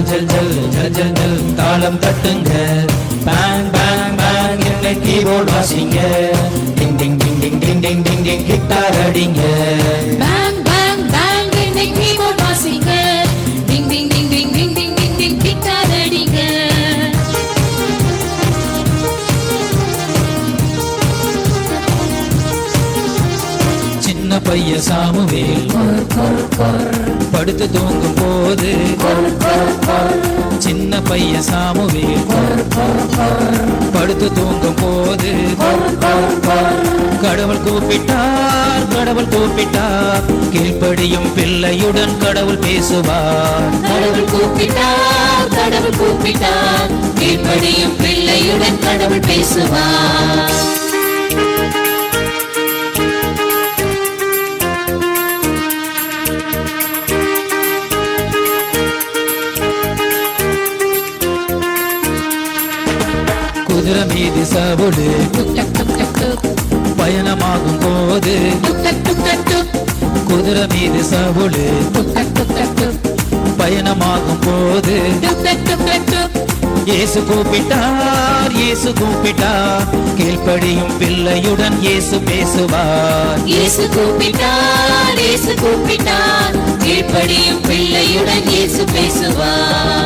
ஜல் ஜல் ஜல் ஜல் ஜல் ஜல் தாளம் தட்டுங்க பேங் பேங் பேங் என்னை கீபோர்ட் வாசிங்க டிங் டிங் டிங் டிங் டிங் டிங் டிங் டிங் கிட்டார் அடிங்க பேங் பேங் பேங் என்னை கீபோர்ட் வாசிங்க டிங் டிங் டிங் டிங் டிங் டிங் டிங் டிங் கிட்டார் அடிங்க சின்ன பைய சாமுவேல் படுத்து தூங்கும் போது சின்ன பைய சாமுவே. படுத்து தூங்கும் போது கடவுள் கூப்பிட்டார் கடவுள் கூப்பிட்டார். கீழ்ப்படியும் பிள்ளையுடன் கடவுள் பேசுவார். கடவுள் கூப்பிட்டார் கடவுள் கூப்பிட்டார். கீழ்ப்படியும் பிள்ளையுடன் கடவுள் பேசுவார். நிறமீது சவுடு. பயணமாகும் போது குதிரை மீது சவுடு. பயணமாகும் போது இயேசு கூப்பிட்டார் இயேசு கூப்பிட்டார். கீழ்ப்படியும் பிள்ளையுடன் இயேசு பேசுவார். இயேசு கூப்பிட்டார் இயேசு கூப்பிட்டார். கீழ்ப்படியும் பிள்ளையுடன் இயேசு பேசுவார்.